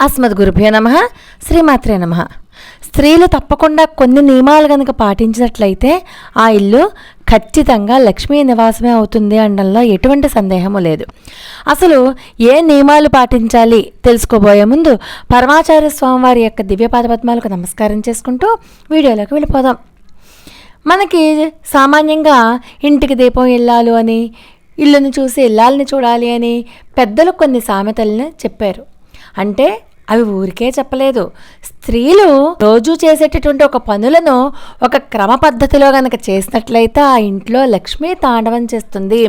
అస్మద్ గురుభ్యో నమ. శ్రీమాత్రే నమ. స్త్రీలు తప్పకుండా కొన్ని నియమాలు కనుక పాటించినట్లయితే ఆ ఇల్లు ఖచ్చితంగా లక్ష్మీ నివాసమే అవుతుంది అనడంలో ఎటువంటి సందేహము లేదు. అసలు ఏ నియమాలు పాటించాలి తెలుసుకోబోయే ముందు పరమాచార్య స్వామివారి యొక్క దివ్యపాద పద్మాలకు నమస్కారం చేసుకుంటూ వీడియోలోకి వెళ్ళిపోదాం. మనకి సామాన్యంగా ఇంటికి దీపం ఇల్లాలు అని ఇల్లుని చూసి ఇల్లాలని చూడాలి అని పెద్దలు కొన్ని సామెతలను చెప్పారు. అంటే అవి ఊరికే చెప్పలేదు. స్త్రీలు రోజు చేసేటటువంటి ఒక పనులను ఒక క్రమ పద్ధతిలో గనక చేసినట్లయితే ఆ ఇంట్లో లక్ష్మీ తాండవం చేస్తుంది.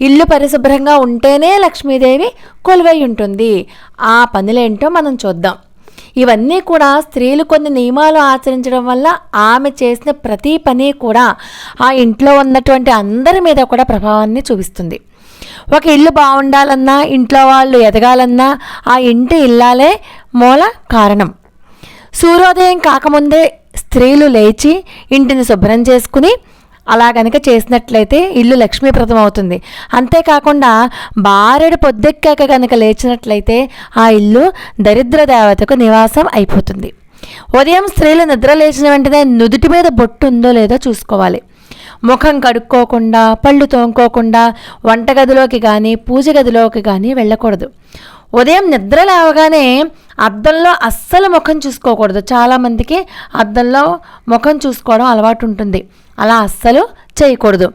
ఇల్లు పరిశుభ్రంగా ఉంటేనే లక్ష్మీదేవి కొలువై ఉంటుంది. ఆ పనులేంటో మనం చూద్దాం. ఇవన్నీ కూడా స్త్రీలు కొన్ని నియమాలు ఆచరించడం వల్ల ఆమె చేసిన ప్రతి పని కూడా ఆ ఇంట్లో ఉన్నటువంటి అందరి మీద కూడా ప్రభావాన్ని చూపిస్తుంది. ఒక ఇల్లు బాగుండాలన్నా ఇంట్లో వాళ్ళు ఎదగాలన్నా ఆ ఇంటి ఇల్లాలే మూల కారణం. సూర్యోదయం కాకముందే స్త్రీలు లేచి ఇంటిని శుభ్రం చేసుకుని అలా గనక చేసినట్లయితే ఇల్లు లక్ష్మీప్రదం అవుతుంది. అంతేకాకుండా బారెడు పొద్దెక్కాక కనుక లేచినట్లయితే ఆ ఇల్లు దరిద్ర దేవతకు నివాసం అయిపోతుంది. ఉదయం స్త్రీలు నిద్ర లేచిన వెంటనే నుదుటి మీద బొట్టు ఉందో లేదో చూసుకోవాలి. ముఖం కడుక్కోకుండా పళ్ళు తోముకోకుండా వంటగదిలోకి కానీ పూజ గదిలోకి కానీ వెళ్ళకూడదు. ఉదయం నిద్ర లేవగానే అద్దంలో అస్సలు ముఖం చూసుకోకూడదు. చాలామందికి అద్దంలో ముఖం చూసుకోవడం అలవాటు ఉంటుంది. అలా అస్సలు చేయకూడదు.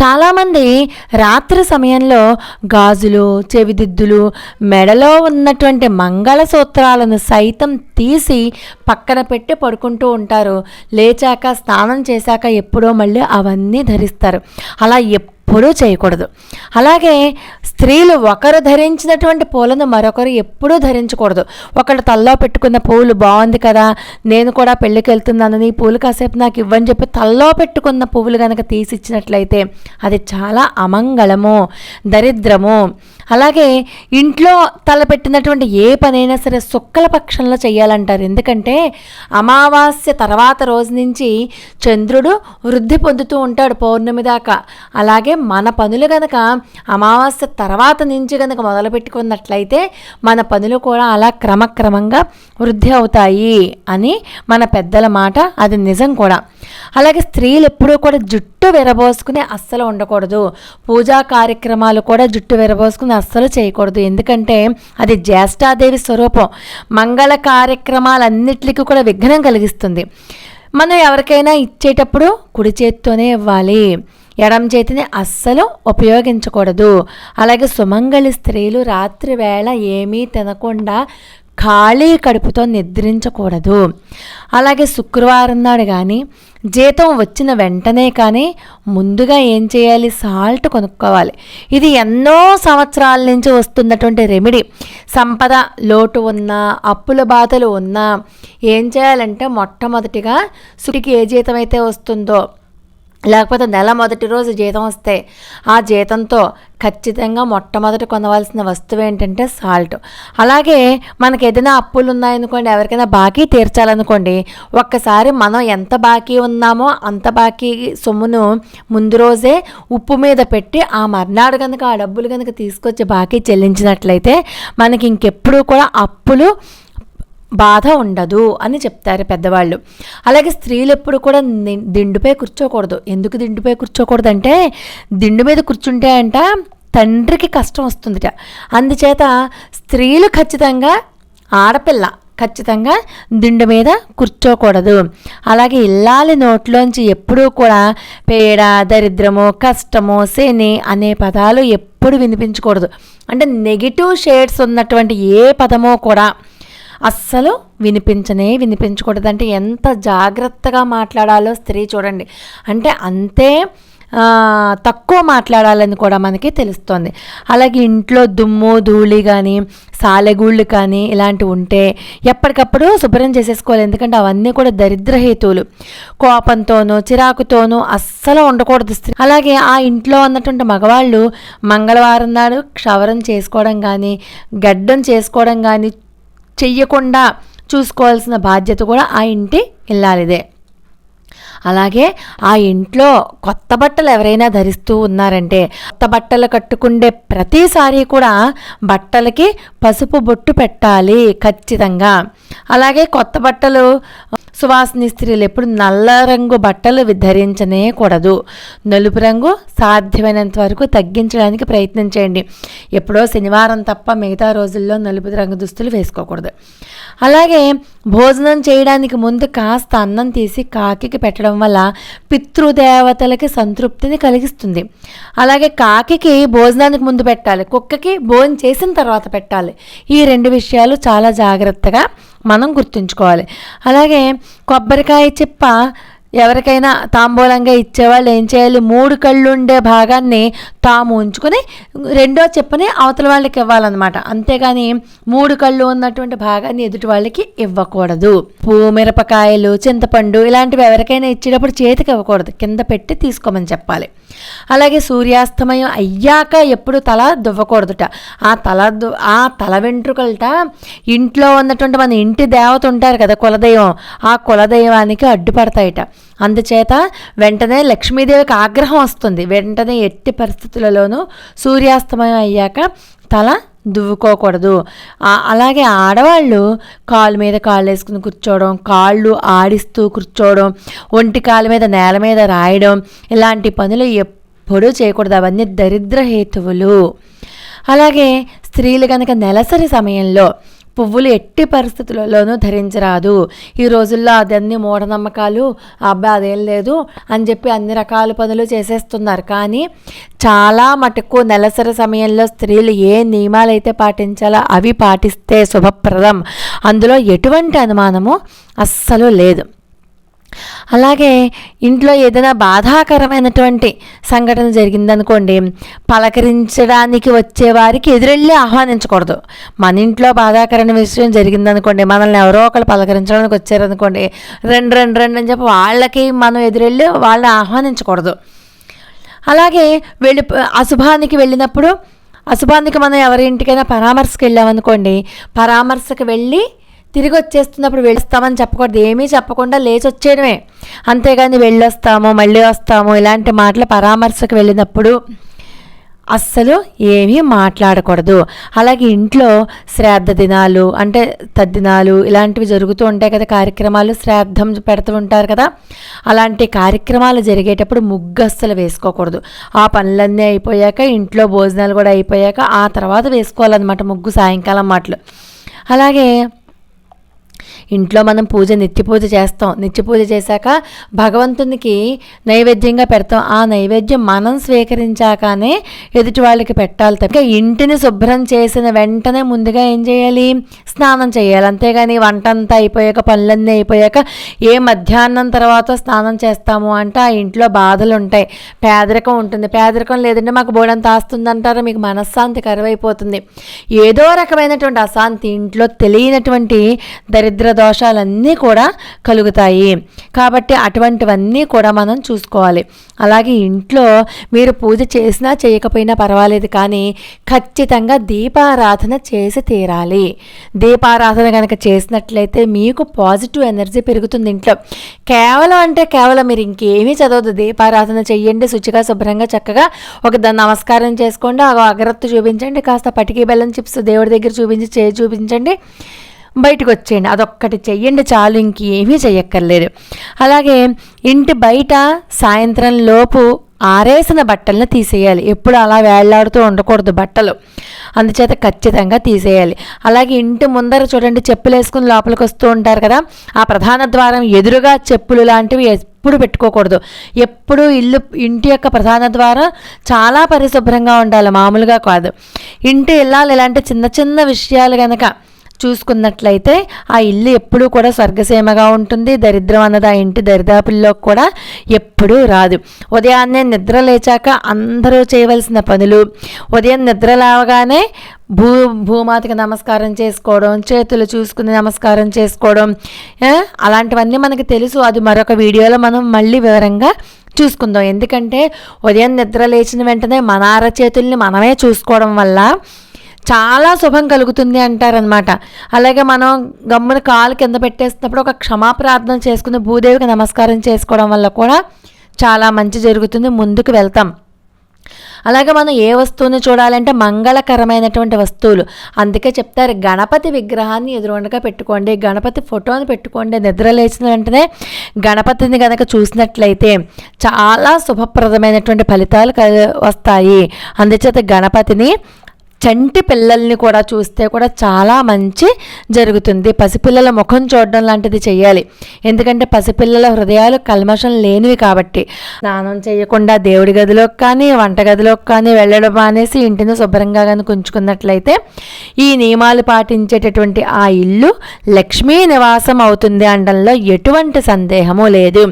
చాలామంది రాత్రి సమయంలో గాజులు చెవిదిద్దులు మెడలో ఉన్నటువంటి మంగళసూత్రాలను సైతం తీసి పక్కన పెట్టి పడుకుంటూ ఉంటారు. లేచాక స్నానం చేశాక ఎప్పుడో మళ్ళీ అవన్నీ ధరిస్తారు. అలా ఎప్పుడు చేయకూడదు. అలాగే స్త్రీలు ఒకరు ధరించినటువంటి పూలను మరొకరు ఎప్పుడూ ధరించకూడదు. ఒకళ్ళు తల్లో పెట్టుకున్న పువ్వులు బాగుంది కదా నేను కూడా పెళ్ళికి వెళ్తున్నాను నీ పూలు కాసేపు నాకు ఇవ్వని చెప్పి తల్లో పెట్టుకున్న పువ్వులు కనుక తీసిచ్చినట్లయితే అది చాలా అమంగళము దరిద్రము. అలాగే ఇంట్లో తలపెట్టినటువంటి ఏ పనైనా సరే సుక్కల పక్షంలో చేయాలంటారు ఎందుకంటే అమావాస్య తర్వాత రోజు నుంచి చంద్రుడు వృద్ధి పొందుతూ ఉంటాడు పౌర్ణమి దాకా. అలాగే మన పనులు కనుక అమావాస్య తర్వాత నుంచి కనుక మొదలు పెట్టుకున్నట్లయితే మన పనులు కూడా అలా క్రమక్రమంగా వృద్ధి అవుతాయి అని మన పెద్దల మాట. అది నిజం కూడా. అలాగే స్త్రీలు ఎప్పుడూ కూడా జుట్టు విరబోసుకుని అస్సలు ఉండకూడదు. పూజా కార్యక్రమాలు కూడా జుట్టు విరబోసుకుని అస్సలు చేయకూడదు. ఎందుకంటే అది జ్యేష్ఠాదేవి స్వరూపం. మంగళ కార్యక్రమాలన్నిటికీ కూడా విఘ్నం కలిగిస్తుంది. మనం ఎవరికైనా ఇచ్చేటప్పుడు కుడి చేత్తోనే ఇవ్వాలి. ఎడం చేతిని అస్సలు ఉపయోగించకూడదు. అలాగే సుమంగళి స్త్రీలు రాత్రి వేళ ఏమీ తినకుండా ఖాళీ కడుపుతో నిద్రించకూడదు. అలాగే శుక్రవారం నాడు కానీ జీతం వచ్చిన వెంటనే కానీ ముందుగా ఏం చేయాలి? సాల్ట్ కొనుక్కోవాలి. ఇది ఎన్నో సంవత్సరాల నుంచి వస్తున్నటువంటి రెమెడీ. సంపద లోటు ఉన్నా అప్పుల బాధలు ఉన్నా ఏం చేయాలంటే మొట్టమొదటిగా సుడికి ఏ జీతం అయితే వస్తుందో లేకపోతే నెల మొదటి రోజు జీతం వస్తే ఆ జీతంతో ఖచ్చితంగా మొట్టమొదటి కొనవలసిన వస్తువు ఏంటంటే సాల్ట్. అలాగే మనకి ఏదైనా అప్పులు ఉన్నాయనుకోండి ఎవరికైనా బాకీ తీర్చాలనుకోండి ఒక్కసారి మనం ఎంత బాకీ ఉన్నామో అంత బాకీ సొమ్మును ముందు రోజే ఉప్పు మీద పెట్టి ఆ మర్నాడు కనుక ఆ డబ్బులు కనుక తీసుకొచ్చి బాకీ చెల్లించినట్లయితే మనకి ఇంకెప్పుడు కూడా అప్పులు బాధ ఉండదు అని చెప్తారు పెద్దవాళ్ళు. అలాగే స్త్రీలు ఎప్పుడు కూడా దిండుపై కూర్చోకూడదు. ఎందుకు దిండుపై కూర్చోకూడదు అంటే దిండు మీద కూర్చుంటే అంట తండ్రికి కష్టం వస్తుందిట. అందుచేత స్త్రీలు ఖచ్చితంగా ఆడపిల్ల ఖచ్చితంగా దిండు మీద కూర్చోకూడదు. అలాగే ఇల్లాలి నోట్లోంచి ఎప్పుడూ కూడా పేడ దరిద్రము కష్టము శని అనే పదాలు ఎప్పుడు వినిపించకూడదు. అంటే నెగిటివ్ షేడ్స్ ఉన్నటువంటి ఏ పదమో కూడా అస్సలు వినిపించనే వినిపించకూడదు అంటే ఎంత జాగ్రత్తగా మాట్లాడాలో స్త్రీ చూడండి. అంటే అంతే తక్కువ మాట్లాడాలని కూడా మనకి తెలుస్తోంది. అలాగే ఇంట్లో దుమ్ము ధూళి కానీ సాలెగూళ్ళు కానీ ఇలాంటివి ఉంటే ఎప్పటికప్పుడు శుభ్రం చేసేసుకోవాలి. ఎందుకంటే అవన్నీ కూడా దరిద్ర హేతువులు. కోపంతోనూ చిరాకుతోనూ అస్సలు ఉండకూడదు స్త్రీ. అలాగే ఆ ఇంట్లో ఉన్నటువంటి మగవాళ్ళు మంగళవారం నాడు క్షవరం చేసుకోవడం కానీ గడ్డం చేసుకోవడం కానీ చెయ్యకుండా చూసుకోవాల్సిన బాధ్యత కూడా ఆ ఇంటి ఇల్లాలిదే. అలాగే ఆ ఇంట్లో కొత్త బట్టలు ఎవరైనా ధరిస్తూ ఉన్నారంటే కొత్త బట్టలు కట్టుకుండే ప్రతిసారి కూడా బట్టలకి పసుపు బొట్టు పెట్టాలి ఖచ్చితంగా. అలాగే కొత్త బట్టలు సువాసిని స్త్రీలు ఎప్పుడు నల్ల రంగు బట్టలు ధరించనే కూడదు. నలుపు రంగు సాధ్యమైనంత వరకు తగ్గించడానికి ప్రయత్నం చేయండి. ఎప్పుడో శనివారం తప్ప మిగతా రోజుల్లో నలుపు రంగు దుస్తులు వేసుకోకూడదు. అలాగే భోజనం చేయడానికి ముందు కాస్త అన్నం తీసి కాకికి పెట్టడం వల్ల పితృదేవతలకి సంతృప్తిని కలిగిస్తుంది. అలాగే కాకికి భోజనానికి ముందు పెట్టాలి. కుక్కకి భోజనం చేసిన తర్వాత పెట్టాలి. ఈ రెండు విషయాలు చాలా జాగ్రత్తగా మనం గుర్తుంచుకోవాలి. అలాగే కొబ్బరికాయ చిప్ప ఎవరికైనా తాంబూలంగా ఇచ్చేవాళ్ళు ఏం చేయాలి? మూడు కళ్ళు ఉండే భాగాన్ని తాము ఉంచుకొని రెండో చెప్పని అవతల వాళ్ళకి ఇవ్వాలన్నమాట. అంతేగాని మూడు కళ్ళు ఉన్నటువంటి భాగాన్ని ఎదుటి వాళ్ళకి ఇవ్వకూడదు. పువ్వు మిరపకాయలు చింతపండు ఇలాంటివి ఎవరికైనా ఇచ్చేటప్పుడు చేతికి ఇవ్వకూడదు. కింద పెట్టి తీసుకోమని చెప్పాలి. అలాగే సూర్యాస్తమయం అయ్యాక ఎప్పుడు తల దువ్వకూడదుట. ఆ తల దు- ఆ తల వెంట్రుకలట ఇంట్లో ఉన్నటువంటి మన ఇంటి దేవత ఉంటారు కదా కులదైవం ఆ కులదైవానికి అడ్డుపడతాయిట. అందుచేత వెంటనే లక్ష్మీదేవికి ఆగ్రహం వస్తుంది. వెంటనే ఎట్టి పరిస్థితులలోనూ సూర్యాస్తమయం అయ్యాక తల దువ్వుకోకూడదు. అలాగే ఆడవాళ్ళు కాలు మీద కాళ్ళు వేసుకుని కూర్చోవడం కాళ్ళు ఆడిస్తూ కూర్చోవడం ఒంటి కాలు మీద నేల మీద రాయడం ఇలాంటి పనులు ఎప్పుడూ చేయకూడదు. అవన్నీ దరిద్ర హేతువులు. అలాగే స్త్రీలు కనుక నెలసరి సమయంలో పువ్వులు ఎట్టి పరిస్థితులలోనూ ధరించరాదు. ఈ రోజుల్లో అదన్నీ మూఢనమ్మకాలు అబ్బాయి అదేం లేదు అని చెప్పి అన్ని రకాల పనులు చేసేస్తున్నారు. కానీ చాలా మటుకు నెలసరి సమయంలో స్త్రీలు ఏ నియమాలు అయితే పాటించాలో అవి పాటిస్తే శుభప్రదం. అందులో ఎటువంటి అనుమానము అస్సలు లేదు. అలాగే ఇంట్లో ఏదైనా బాధాకరమైనటువంటి సంఘటన జరిగిందనుకోండి పలకరించడానికి వచ్చేవారికి ఎదురెళ్ళి ఆహ్వానించకూడదు. మన ఇంట్లో బాధాకరమైన విషయం జరిగిందనుకోండి మనల్ని ఎవరో ఒకరు పలకరించడానికి వచ్చారనుకోండి రెండు రెండు రెండు అని చెప్పి వాళ్ళకి మనం ఎదురెళ్ళి వాళ్ళని ఆహ్వానించకూడదు. అలాగే వెళ్ళి అశుభానికి వెళ్ళినప్పుడు అశుభానికి మనం ఎవరి ఇంటికైనా పరామర్శకు వెళ్ళామనుకోండి పరామర్శకు వెళ్ళి తిరిగి వచ్చేస్తున్నప్పుడు వెళ్తామని చెప్పకూడదు. ఏమీ చెప్పకుండా లేచి వచ్చేయడమే అంతేగాని వెళ్ళొస్తాము మళ్ళీ వస్తాము ఇలాంటి మాటలు పరామర్శకు వెళ్ళినప్పుడు అస్సలు ఏమీ మాట్లాడకూడదు. అలాగే ఇంట్లో శ్రాద్ధ దినాలు అంటే తద్దినాలు ఇలాంటివి జరుగుతూ ఉంటాయి కదా కార్యక్రమాలు శ్రాద్ధం పెడుతూ ఉంటారు కదా అలాంటి కార్యక్రమాలు జరిగేటప్పుడు ముగ్గు అస్సలు వేసుకోకూడదు. ఆ పనులన్నీ అయిపోయాక ఇంట్లో భోజనాలు కూడా అయిపోయాక ఆ తర్వాత వేసుకోవాలన్నమాట ముగ్గు సాయంకాలం మాటలు. అలాగే ఇంట్లో మనం పూజ నిత్య పూజ చేస్తాం. నిత్య పూజ చేశాక భగవంతునికి నైవేద్యంగా పెడతాం. ఆ నైవేద్యం మనం స్వీకరించాకనే ఎదుటి వాళ్ళకి పెట్టాలి తప్ప ఇంటిని శుభ్రం చేసిన వెంటనే ముందుగా ఏం చేయాలి? స్నానం చేయాలి. అంతేగాని వంట అంతా అయిపోయాక పనులన్నీ అయిపోయాక ఏ మధ్యాహ్నం తర్వాత స్నానం చేస్తాము అంటే ఆ ఇంట్లో బాధలు ఉంటాయి. పేదరికం ఉంటుంది. పేదరికం లేదంటే మాకు బోడంత ఆస్తుంది మీకు మనశ్శాంతి కరువైపోతుంది. ఏదో రకమైనటువంటి అశాంతి ఇంట్లో తెలియనటువంటి దరిద్ర దోషాలన్నీ కూడా కలుగుతాయి. కాబట్టి అటువంటివన్నీ కూడా మనం చూసుకోవాలి. అలాగే ఇంట్లో మీరు పూజ చేసినా చేయకపోయినా పర్వాలేదు కానీ ఖచ్చితంగా దీపారాధన చేసి తీరాలి. దీపారాధన కనుక చేసినట్లయితే మీకు పాజిటివ్ ఎనర్జీ పెరుగుతుంది ఇంట్లో. కేవలం అంటే కేవలం మీరు ఇంకేమీ చదవద్దు. దీపారాధన చెయ్యండి శుచిగా శుభ్రంగా చక్కగా ఒక దాన్ని నమస్కారం చేసుకోండి ఆ అగరత్తు చూపించండి కాస్త పటికి బెల్లం చిప్స్ దేవుడి దగ్గర చూపించి చేయి చూపించండి. బయటకు వచ్చేయండి అదొక్కటి చెయ్యండి చాలు ఇంకేమీ చెయ్యక్కర్లేదు. అలాగే ఇంటి బయట సాయంత్రం లోపు ఆరేసిన బట్టలను తీసేయాలి. ఎప్పుడు అలా వేళ్ళాడుతూ ఉండకూడదు బట్టలు. అందుచేత ఖచ్చితంగా తీసేయాలి. అలాగే ఇంటి ముందర చూడండి చెప్పులు వేసుకుని లోపలికి వస్తూ ఉంటారు కదా ఆ ప్రధాన ద్వారం ఎదురుగా చెప్పులు లాంటివి ఎప్పుడు పెట్టుకోకూడదు. ఎప్పుడు ఇల్లు ఇంటి యొక్క ప్రధాన ద్వారం చాలా పరిశుభ్రంగా ఉండాలి మామూలుగా కాదు. ఇంటి ఇల్లాలు ఇలాంటి చిన్న చిన్న విషయాలు కనుక చూసుకున్నట్లయితే ఆ ఇల్లు ఎప్పుడూ కూడా స్వర్గసీమగా ఉంటుంది. దరిద్రం అన్నది ఆ ఇంటి దరిదాపుల్లో కూడా ఎప్పుడూ రాదు. ఉదయాన్నే నిద్ర లేచాక అందరూ చేయవలసిన పనులు. ఉదయం నిద్ర లేవగానే భూ భూమాతకి నమస్కారం చేసుకోవడం చేతులు చూసుకుని నమస్కారం చేసుకోవడం అలాంటివన్నీ మనకు తెలుసు. అది మరొక వీడియోలో మనం మళ్ళీ వివరంగా చూసుకుందాం. ఎందుకంటే ఉదయం నిద్ర లేచిన వెంటనే మన అరచేతుల్ని మనమే చూసుకోవడం వల్ల చాలా శుభం కలుగుతుంది అంటారనమాట అలాగే మనం గమ్మున కాలు కింద పెట్టేసినప్పుడు ఒక క్షమాప్రార్థన చేసుకుని భూదేవికి నమస్కారం చేసుకోవడం వల్ల కూడా చాలా మంచి జరుగుతుంది ముందుకు వెళ్తాం. అలాగే మనం ఏ వస్తువుని చూడాలంటే మంగళకరమైనటువంటి వస్తువులు. అందుకే చెప్తారు గణపతి విగ్రహాన్ని ఎదురుండగా పెట్టుకోండి గణపతి ఫోటోని పెట్టుకోండి నిద్ర లేచిన వెంటనే గణపతిని కనుక చూసినట్లయితే చాలా శుభప్రదమైనటువంటి ఫలితాలు కలి వస్తాయి. అందుచేత గణపతిని చంటి పిల్లల్ని కూడా చూస్తే కూడా చాలా మంచి జరుగుతుంది. పసిపిల్లల ముఖం చూడడం లాంటిది చేయాలి ఎందుకంటే పసిపిల్లల హృదయాలు కల్మషం లేనివి కాబట్టి. స్నానం చేయకుండా దేవుడి గదిలోకి కానీ వంటగదిలోకి కానీ వెళ్ళడం మానేసి ఇంటిని శుభ్రంగా కానీ ఉంచుకున్నట్లయితే ఈ నియమాలు పాటించేటటువంటి ఆ ఇల్లు లక్ష్మీ నివాసం అవుతుంది అనడంలో ఎటువంటి సందేహము లేదు.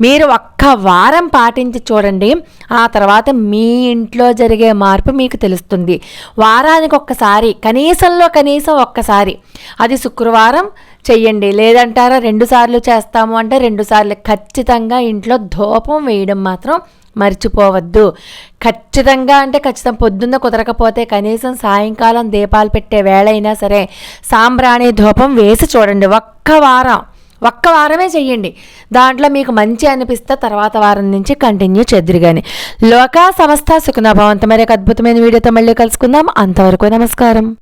మీరు ఒక్క వారం పాటించి చూడండి ఆ తర్వాత మీ ఇంట్లో జరిగే మార్పు మీకు తెలుస్తుంది. వారానికి ఒక్కసారి కనీసంలో కనీసం ఒక్కసారి. అది శుక్రవారం చెయ్యండి. లేదంటారా రెండు సార్లు చేస్తాము అంటే రెండు సార్లు. ఖచ్చితంగా ఇంట్లో ధూపం వేయడం మాత్రం మర్చిపోవద్దు. ఖచ్చితంగా అంటే ఖచ్చితం పొద్దున్న కుదరకపోతే కనీసం సాయంకాలం దీపాలు పెట్టే వేళ అయినా సరే సాంబ్రాణి ధూపం వేసి చూడండి. ఒక్క వారం. ఒక్క వారమే చెయ్యండి. దాంట్లో మీకు మంచి అనిపిస్తే తర్వాత వారం నుంచి కంటిన్యూ చేద్దరు కానీ లోకా సంస్థ సుఖనభవంత అద్భుతమైన వీడియోతో మళ్ళీ కలుసుకుందాం. అంతవరకు నమస్కారం.